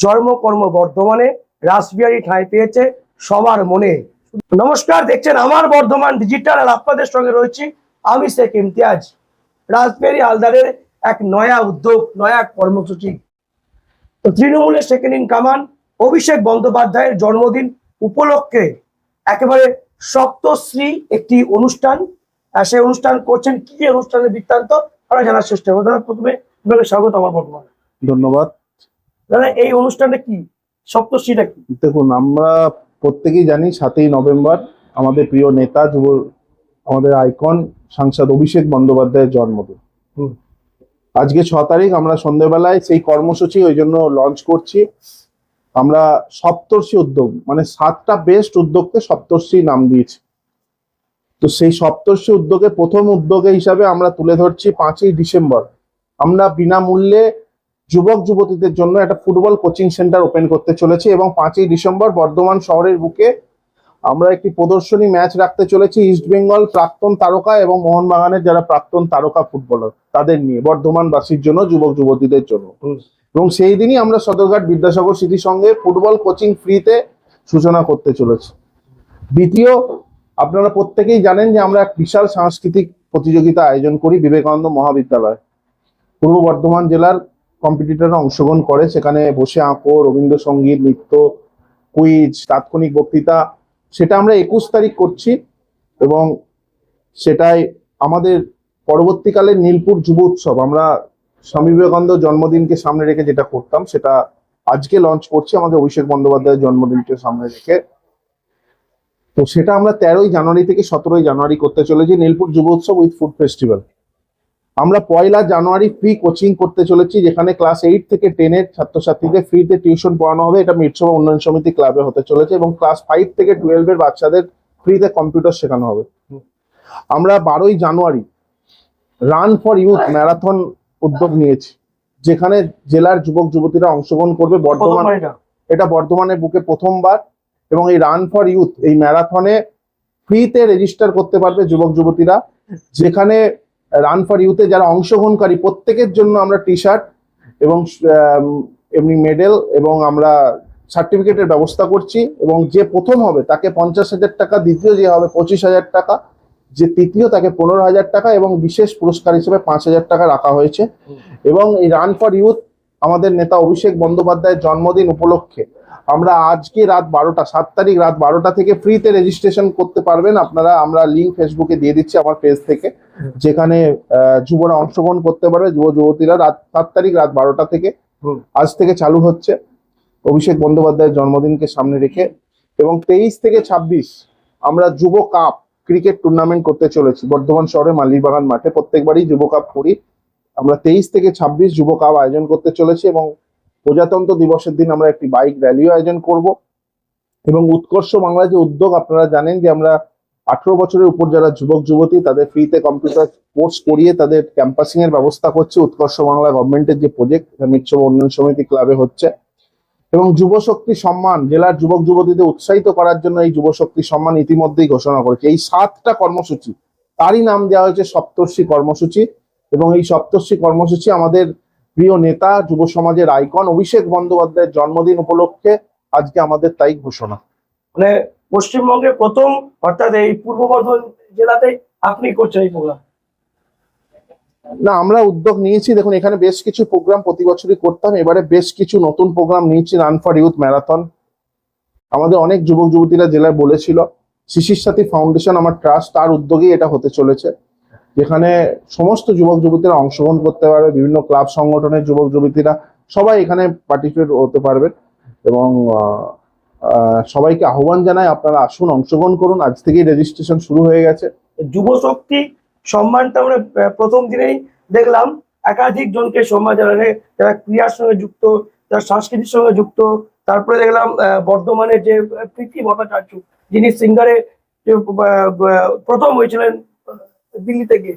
জন্মকর্ম বর্ধমানে রাসবিহারী ঠাঁই পেয়েছে সবার মনে। নমস্কার, দেখছেন আমার বর্ধমান ডিজিটাল আর আপনাদের সঙ্গে রয়েছি আমি শেখ ইমতিয়াজ। রাসবিহারী হালদারের এক নয়া উদ্যোগ, নয়া কর্মসূচি। তো তৃণমূলের সেকেন্ড ইন কামান, অভিষেক বন্দ্যোপাধ্যায়ের জন্মদিন উপলক্ষে একেবারে সপ্তশ্রী একটি অনুষ্ঠান। সেই অনুষ্ঠান করছেন কি অনুষ্ঠানের বৃত্তান্ত, আমরা জানার চেষ্টা করব। প্রথমে স্বাগত আমার বর্তমান ধন্যবাদ। দাদা এই অনুষ্ঠানটা কি? সপ্তশ্রীটা কি? দেখুন আমরা প্রত্যেকেই জানি সাতই নভেম্বর আমাদের প্রিয় নেতা যুব আমাদের আইকন সাংসদ অভিষেক বন্দ্যোপাধ্যায়ের জন্মদিন। আজকে ছ তারিখ আমরা সন্ধ্যেবেলায় সেই কর্মসূচি ওই জন্য লঞ্চ করছি। আমরা সপ্তর্ষি উদ্যোগ মানে সাতটা বেস্ট উদ্যোগকে সপ্তর্ষি নাম দিয়েছি। তো সেই সপ্তর্ষি উদ্যোগে প্রথম উদ্যোগে হিসাবে আমরা তুলে ধরছি পাঁচই ডিসেম্বর। আমরা বিনামূল্যে যুবক যুবতীদের জন্য একটা ফুটবল কোচিং সেন্টার ওপেন করতে চলেছি এবং পাঁচই ডিসেম্বর বর্ধমান শহরের বুকে আমরা একটি প্রদর্শনী ম্যাচ রাখতে চলেছি ইস্ট বেঙ্গল প্রাক্তন তারকা এবং মোহনবাগানের যারা প্রাক্তন তারকা ফুটবলার তাদের নিয়ে বর্ধমানবাসীর জন্য যুবক যুবতীদের জন্য। এবং সেই দিনই আমরা সদরঘাট বিদ্যাসাগর স্মৃতির সঙ্গে ফুটবল কোচিং ফ্রিতে সূচনা করতে চলেছি। দ্বিতীয় আপনারা প্রত্যেকেই জানেন যে আমরা এক বিশাল সাংস্কৃতিক প্রতিযোগিতা আয়োজন করি বিবেকানন্দ মহাবিদ্যালয়। পূর্ব বর্ধমান জেলার কম্পিটিটররা অংশগ্রহণ করে, সেখানে বসে আঁকো, রবীন্দ্রসঙ্গীত, নৃত্য কুইজ তাৎক্ষণিক বক্তৃতা, সেটা আমরা একুশ তারিখ করছি এবং সেটাই আমাদের পরবর্তীকালে নীলপুর যুব উৎসব, আমরা স্বামী বিবেকানন্দ জন্মদিনকে সামনে রেখে যেটা করতাম, সেটা আজকে লঞ্চ করছি, আমাদের অভিষেক বন্দ্যোপাধ্যায়ের জন্মদিনকে সামনে রেখে। তো সেটা আমরা তেরোই জানুয়ারি থেকে সতেরোই জানুয়ারি করতে চলেছি, নীলপুর যুব উৎসব উইথ ফুড ফেস্টিভ্যাল। আমরা পয়লা জানুয়ারি ফ্রি কোচিং করতে চলেছি যেখানে ক্লাস এইট থেকে টেনের ছাত্রছাত্রীদের ফ্রিতে টিউশন পড়ানো হবে। এটা মিটসভা উন্নয়ন সমিতি ক্লাবে হতে চলেছে এবং ক্লাস ফাইভ থেকে টুয়েলভের বাচ্চাদের ফ্রিতে কম্পিউটার শেখানো হবে। আমরা বারোই জানুয়ারি রান ফর ইউথ ম্যারাথন উদ্যোগ নিয়েছি যেখানে জেলার যুবক যুবতীরা অংশগ্রহণ করবে। বর্ধমান এটা এটা বর্ধমানের বুকে প্রথমবার এবং এই রান ফর ইউথ এই ম্যারাথনে ফ্রিতে রেজিস্টার করতে পারবে যুবক যুবতীরা। যেখানে রান ফর ইউথে যারা অংশগ্রহণকারী প্রত্যেকের জন্য আমরা টি শার্ট এবং এমনি মেডেল এবং আমরা সার্টিফিকেটের ব্যবস্থা করছি এবং যে প্রথম হবে তাকে পঞ্চাশ হাজার টাকা দ্বিতীয় যে হবে পঁচিশ হাজার টাকা যে তৃতীয় তাকে পনেরো হাজার টাকা এবং বিশেষ পুরস্কার হিসেবে পাঁচ হাজার টাকা রাখা হয়েছে। এবং এই রান ফর ইউথ আমাদের নেতা অভিষেক বন্দ্যোপাধ্যায়ের জন্মদিন উপলক্ষে আমরা আজকে রাত বারোটা সাত তারিখ রাত বারোটা থেকে ফ্রিতে রেজিস্ট্রেশন করতে পারবেন। আপনারা আমরা লিঙ্ক ফেসবুকে দিয়ে দিচ্ছি আমার পেজ থেকে। যেখানে যুবরা অংশগ্রহণ করতে পারবে যুব যুবতীরা রাত সাত তারিখ রাত বারোটা থেকে আজ থেকে চালু হচ্ছে। অভিষেক বন্দ্যোপাধ্যায়ের জন্মদিনকে সামনে রেখে। এবং তেইশ থেকে ছাব্বিশ আমরা যুব কাপ ক্রিকেট টুর্নামেন্ট করতে চলেছি। বর্ধমান শহরে মালিবাগান মাঠে প্রত্যেকবারই যুব কাপ করি। আমরা তেইশ থেকে ছাব্বিশ যুব কাপ আয়োজন করতে চলেছি এবং প্রজাতন্ত্র দিবসের দিন আমরা একটি বাইক র্যালিও আয়োজন করব। এবং উৎকর্ষ বাংলা যে উদ্যোগ, আপনারা জানেন যে আমরা আঠেরো বছরের উপর যারা যুবক, যুবতী, তাদের ফ্রিতে কম্পিউটার কোর্স করিয়ে তাদের ক্যাম্পাসিং এর ব্যবস্থা করছে। উৎকর্ষ বাংলা গভর্নমেন্টের যে প্রজেক্ট মিটসভা উন্নয়ন সমিতি ক্লাবে হচ্ছে। এবং যুব শক্তি সম্মান, জেলার যুবক, যুবতীদের উৎসাহিত করার জন্য এই যুব শক্তি সম্মান ইতিমধ্যেই ঘোষণা করেছে। এই সাতটা কর্মসূচি, তারই নাম দেওয়া হয়েছে সপ্তর্ষি কর্মসূচি। এবং এই সপ্তর্ষি কর্মসূচি আমাদের প্রিয় নেতা যুব সমাজের আইকন অভিষেক বন্দ্যোপাধ্যায়ের জন্মদিন উপলক্ষে আজকে আমাদের তাই ঘোষণা। মানে পশ্চিমবঙ্গের প্রথম অর্থাৎ এই পূর্ব বর্ধমান জেলাতে আপনি করছেন এই প্রোগ্রাম। না আমরা উদ্যোগ নিয়েছি। দেখুন এখানে বেশ কিছু প্রোগ্রাম প্রতি বছরই করতাম। এবারে বেশ কিছু নতুন প্রোগ্রাম নিয়েছি রান ফর ইউথ ম্যারাথন আমাদের অনেক যুবক যুবতীরা জেলায় বলেছিল শিশির সাথী ফাউন্ডেশন আমার ট্রাস্ট তার উদ্যোগেই এটা হতে চলেছে। যেখানে সমস্ত যুবক যুবতীরা অংশগ্রহণ করতে পারবে, বিভিন্ন ক্লাব সংগঠনের যুবক যুবতীরা সবাই এখানে পার্টিসিপেট হতে পারবেন এবং সবাইকে আহ্বান জানাই আপনারা আসুন, অংশগ্রহণ করুন। আজ থেকেই রেজিস্ট্রেশন শুরু হয়ে গেছে। যুব শক্তি সম্মানটা আমরা প্রথম দিনেই দেখলাম। একাধিক জনকে সম্মান জানালে যারা ক্রীড়ার সঙ্গে যুক্ত, যারা সংস্কৃতির সঙ্গে যুক্ত, তারপরে দেখলাম বর্ধমানের যে প্রীতি ভট্টাচার্য, যিনি সিঙ্গারে প্রথম হয়েছিলেন। দিল্লি থেকে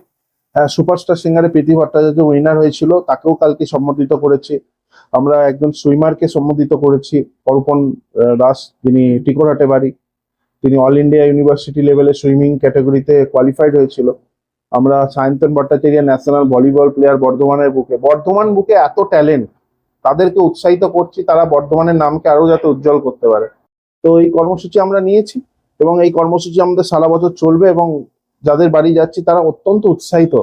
সুপারস্টার সিঙ্গারে প্রীতি ভট্টাচার্য উইনার হয়েছিল, তাকেও কালকে সম্বোধিত করেছি। আমরা একজন সুইমারকে সম্বোধিত করেছি, অর্পণ দাস, যিনি টিকোরাটে বাড়ি। তিনি অল ইন্ডিয়া ইউনিভার্সিটি লেভেলে সুইমিং ক্যাটাগরিতে কোয়ালিফাইড হয়েছিল। আমরা Sayantan Bhattacharya national volleyball player বর্ধমানের বুকে। বর্ধমান বুকে এত ট্যালেন্ট তাদেরকে উৎসাহিত করছি, তারা বর্ধমানের নামকে আরও যাতে উজ্জ্বল করতে পারে। তো এই কর্মসূচি আমরা নিয়েছি, এবং এই কর্মসূচি আমাদের সারা বছর চলবে, এবং যাদের বাড়ি যাচ্ছি তারা অত্যন্ত উৎসাহিত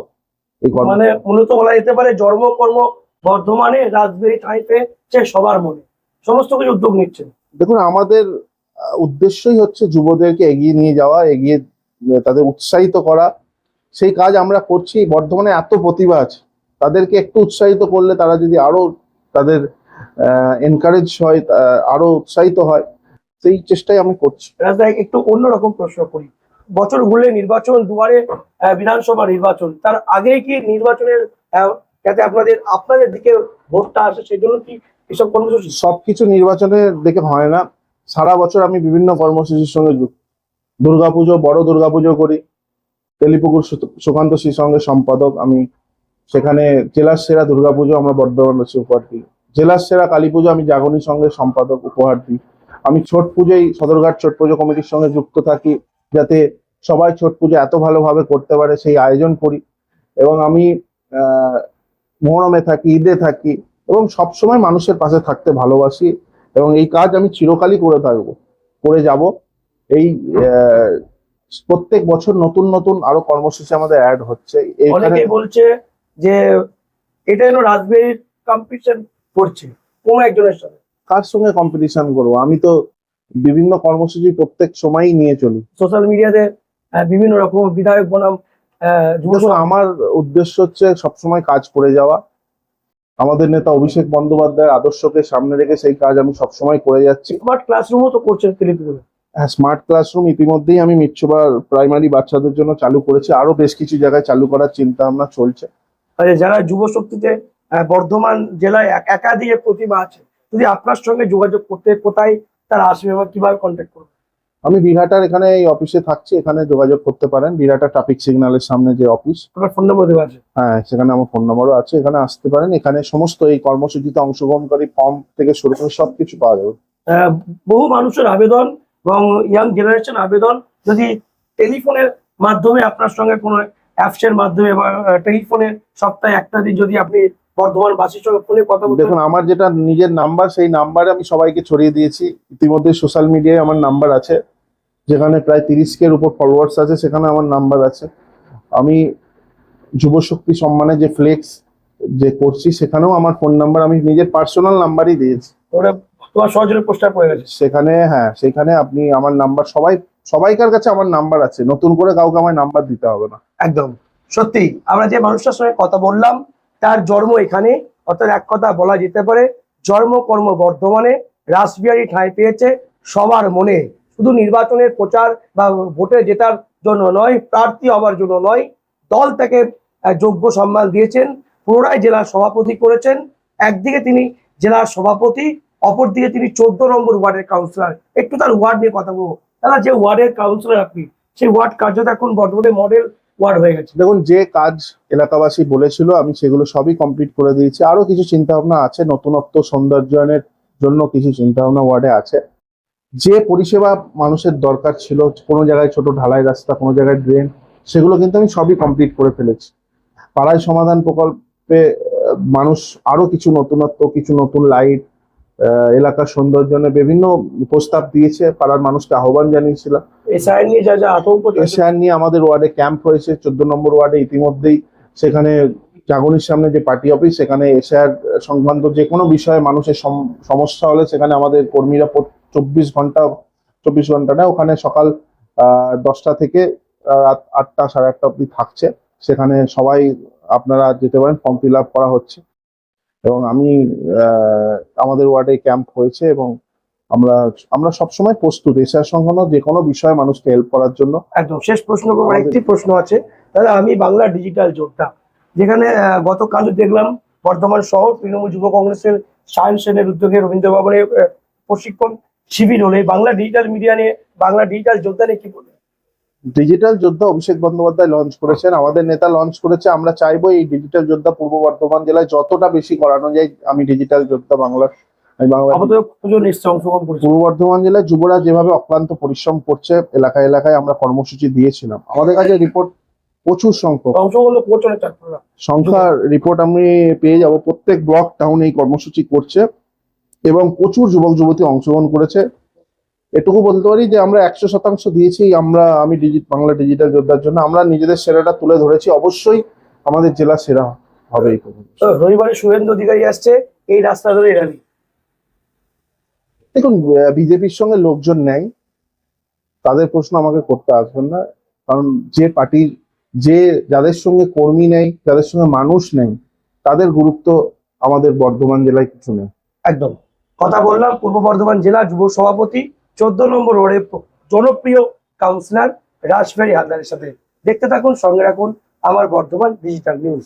এই কর্ম মানে মূলত বলা যেতে পারে জন্ম কর্ম বর্ধমানে রাজবেরি ঠাঁই পেয়েছে সবার মনে। সমস্ত কিছু উদ্যোগ নিচ্ছেন দেখুন আমাদের উদ্দেশ্যই হচ্ছে যুবদেরকে এগিয়ে নিয়ে যাওয়া এগিয়ে তাদের উৎসাহিত করা। সেই কাজ আমরা করছি। বর্ধমানে এত প্রতিভা আছে। তাদেরকে একটু উৎসাহিত করলে তারা যদি আরও তাদের এনকারেজ হয় আরও উৎসাহিত হয় সেই চেষ্টাই আমি করছি। একটু অন্যরকম প্রশ্ন করি। বছর ঘুরলে নির্বাচন দুয়ারে বিধানসভা নির্বাচন। তার আগে কি নির্বাচনের যাতে আপনাদের আপনাদের দিকে ভোটটা আসে, সেই জন্য কি এসব কর্মসূচি? সবকিছু নির্বাচনের দেখে হয় না। সারা বছর আমি বিভিন্ন কর্মসূচির সঙ্গে যুক্ত। দুর্গাপুজো, বড় দুর্গাপুজো করি। তেলিপুকুর সুকান্ত শ্রী সঙ্গে সম্পাদক আমি। সেখানে জেলার সেরা দুর্গাপুজো আমরা বর্ধমান বর্ধমানবাসী উপহার দিই। জেলার সেরা কালী পুজো আমি জাগরণী সঙ্গে সম্পাদক, উপহার দিই। আমি ছট পুজোই সদরঘাট ছট পুজো কমিটির সঙ্গে যুক্ত থাকি। যাতে সবাই ছট পুজো এত ভালোভাবে করতে পারে সেই আয়োজন করি। এবং আমি মোহরমে থাকি ঈদে থাকি এবং সবসময় মানুষের পাশে থাকতে ভালোবাসি। এবং এই কাজ আমি চিরকালই করে থাকব করে যাব। এই প্রত্যেক বছর নতুন নতুন আরও কর্মসূচি আমাদের অ্যাড হচ্ছে। অনেকেই বলছে যে এটা যেন রাজবেরির কম্পিটিশন করছে কোন একজনের সাথে। কার সঙ্গে কম্পিটিশন করব? আমি তো বিভিন্ন কর্মসূচি প্রত্যেক সময়ই নিয়ে চলি সোশ্যাল মিডিয়াতে বিভিন্ন রকম বিধায়ক বনাম আমার উদ্দেশ্য হচ্ছে সবসময় কাজ করে যাওয়া। আমাদের নেতা অভিষেক বন্দ্যোপাধ্যায়ের আদর্শকে সামনে রেখে সেই কাজ আমি সবসময় করে যাচ্ছি। স্মার্ট ক্লাসরুমও তো করছেন হ্যাঁ স্মার্ট ক্লাসরুম ইতিমধ্যেই আমি মিট্সোবার প্রাইমারি বাচ্চাদের জন্য চালু করেছি। আরও বেশ কিছু জায়গায় চালু করার চিন্তা ভাবনা চলছে। আর যারা যুব শক্তিতে বর্ধমান জেলায় এক- একাধিক প্রতিভা আছে যদি আপনার সঙ্গে যোগাযোগ করতে কোথায় তারা আসবে বা কীভাবে কন্ট্যাক্ট করবে? আমি বিরাটার এখানে এই অফিসে থাকছি এখানে যোগাযোগ করতে পারেন। বিরাটা ট্রাফিক সিগন্যালের সামনে যে অফিস আপনার ফোন নম্বর দেওয়া আছে? হ্যাঁ সেখানে আমার ফোন নাম্বারও আছে। এখানে আসতে পারেন। এখানে সমস্ত এই কর্মসূচিতে অংশগ্রহণকারী ফর্ম থেকে শুরু করে সবকিছু পাওয়া যাবে। বহু মানুষের আবেদন এবং ইয়াং জেনারেশন আবেদন। যদি টেলিফোনের মাধ্যমে আপনার সঙ্গে কোনো অ্যাপসের মাধ্যমে বা টেলিফোনে সপ্তাহে একটা দিন যদি আপনি বর্ধমান বাসীর সঙ্গে ফোনে কথা দেখুন আমার যেটা নিজের নাম্বার সেই নাম্বারে আমি সবাইকে ছড়িয়ে দিয়েছি। ইতিমধ্যে সোশ্যাল মিডিয়ায় আমার নাম্বার আছে। যেখানে প্রায় তিরিশ কের উপর ফলোয়ার্স আছে সেখানে আমার নাম্বার আছে। আমি যুবশক্তি সম্মানে যে ফ্লেক্স যে করছি সেখানেও আমার ফোন নাম্বার আমি নিজের পার্সোনাল নাম্বারই দিয়েছি। ওরা তোমার সহজে পোস্টার পড়ে গেছে। সেখানে হ্যাঁ সেখানে আপনি আমার নাম্বার সবাই সবাইকার কাছে আমার নাম্বার আছে। নতুন করে কাউকে আমার নাম্বার দিতে হবে না। একদম। সত্যি আমরা যে মানুষটার সঙ্গে কথা বললাম জন্ম এখানে, অর্থাৎ এক কথা বলা যেতে পারে, জন্ম কর্ম বর্ধমানে, রাসবিহারী ঠাঁই পেয়েছে সবার মনে। শুধু নির্বাচনের প্রচার বা ভোটে জেতার জন্য নয়, প্রার্থী হবার জন্য নয়, দল তাকে যোগ্য সম্মান দিয়েছেন, পুনরায় জেলার সভাপতি করেছেন, একদিকে তিনি জেলার সভাপতি, অপরদিকে তিনি চোদ্দ নম্বর ওয়ার্ডের কাউন্সিলর একটু তার ওয়ার্ড নিয়ে কথা বলব। দাদা যে ওয়ার্ডের কাউন্সিলর আপনি, সেই ওয়ার্ড কার্যত এখন বর্তমানে মডেল ওয়ার্ড হয়ে গেছে। দেখুন, যে কাজ এলাকাবাসী বলেছিল, আমি সেগুলো সবই কমপ্লিট করে দিয়েছি। আরও কিছু চিন্তা ভাবনা আছে, নতুনত্ব সৌন্দর্যায়নের জন্য কিছু চিন্তা ভাবনা ওয়ার্ডে আছে। যে পরিষেবা মানুষের দরকার ছিল, কোনো জায়গায় ছোট ঢালাই রাস্তা, কোনো জায়গায় ড্রেন সেগুলো কিন্তু আমি সবই কমপ্লিট করে ফেলেছি। পাড়ায় সমাধান প্রকল্পে মানুষ আরও কিছু নতুনত্ব, কিছু নতুন লাইট এলাকার সৌন্দর্যনে বিভিন্ন প্রস্তাব দিয়েছে পাড়ার মানুষকে আহ্বান জানিয়েছিলাম। এসআই নিয়ে যা যা আতঙ্ক এশিয়ান নিয়ে আমাদের ওয়ার্ডে ক্যাম্প হয়েছে চোদ্দ নম্বর ওয়ার্ডে ইতিমধ্যেই সেখানে জাগনির সামনে যে পার্টি অফিস সেখানে এশিয়ার সংক্রান্ত যে কোনো বিষয়ে মানুষের সম- সমস্যা হলে সেখানে আমাদের কর্মীরা চব্বিশ ঘণ্টা চব্বিশ ঘণ্টা না ওখানে সকাল আহ, দশটা থেকে রাত আটটা সাড়ে আটটা অব্দি থাকছে। সেখানে সবাই আপনারা যেতে পারেন ফর্ম ফিল আপ করা হচ্ছে। এবং আমি আমাদের ওয়ার্ডে ক্যাম্প হয়েছে এবং আমরা আমরা সবসময় প্রস্তুত। এশিয়ার সংক্রান্ত যে কোনো বিষয়ে মানুষকে হেল্প করার জন্য। একদম। শেষ প্রশ্ন করব একটি প্রশ্ন আছে। দাদা আমি বাংলা ডিজিটাল যোদ্ধা যেখানে গতকাল দেখলাম বর্ধমান শহর তৃণমূল যুব কংগ্রেসের সায়ন সেনের উদ্যোগে রবীন্দ্র ভবনে প্রশিক্ষণ শিবির হলে। বাংলা ডিজিটাল মিডিয়া নিয়ে বাংলা ডিজিটাল যোদ্ধা নিয়ে কি বলবেন? ডিজিটাল যোদ্ধা অভিষেক বন্দ্যোপাধ্যায় লঞ্চ করেছেন। আমাদের নেতা লঞ্চ করেছে। আমরা চাইব এই ডিজিটাল যোদ্ধা পূর্ব বর্ধমান জেলায় যতটা বেশি করানো যায় আমি ডিজিটাল যোদ্ধা বাংলার পূর্ব বর্ধমান জেলায় যুবরা যেভাবে অক্লান্ত পরিশ্রম করছে এলাকায় এলাকায় আমরা কর্মসূচি দিয়েছিলাম। আমাদের কাছে রিপোর্ট প্রচুর সংখ্যক। সংখ্যার রিপোর্ট আমি পেয়ে যাব। প্রত্যেক ব্লক টাউন এই কর্মসূচি করছে এবং প্রচুর যুবক যুবতী অংশগ্রহণ করেছে। এটুকু বলতে পারি যে আমরা একশো শতাংশ দিয়েছি আমরা আমি ডিজি বাংলা ডিজিটাল যোদ্ধার জন্য আমরা নিজেদের সেরাটা তুলে ধরেছি অবশ্যই আমাদের জেলা সেরা হবে এই রবিবারে শুভেন্দু অধিকারী আসছে এই রাস্তা ধরে র্যালি দেখুন বিজেপির সঙ্গে লোকজন নেই তাদের প্রশ্ন আমাকে করতে আসবেন না কারণ যে পার্টির যে যাদের সঙ্গে কর্মী নেই যাদের সঙ্গে মানুষ নেই তাদের গুরুত্ব আমাদের বর্ধমান জেলায় কিছু নেই। একদম। কথা বললাম পূর্ব বর্ধমান জেলা যুব সভাপতি চোদ্দ নম্বর ওয়ার্ডের জনপ্রিয় কাউন্সিলর রাজবাড়ি হালদারের সাথে। দেখতে থাকুন, সঙ্গে রাখুন আমার বর্ধমান ডিজিটাল নিউজ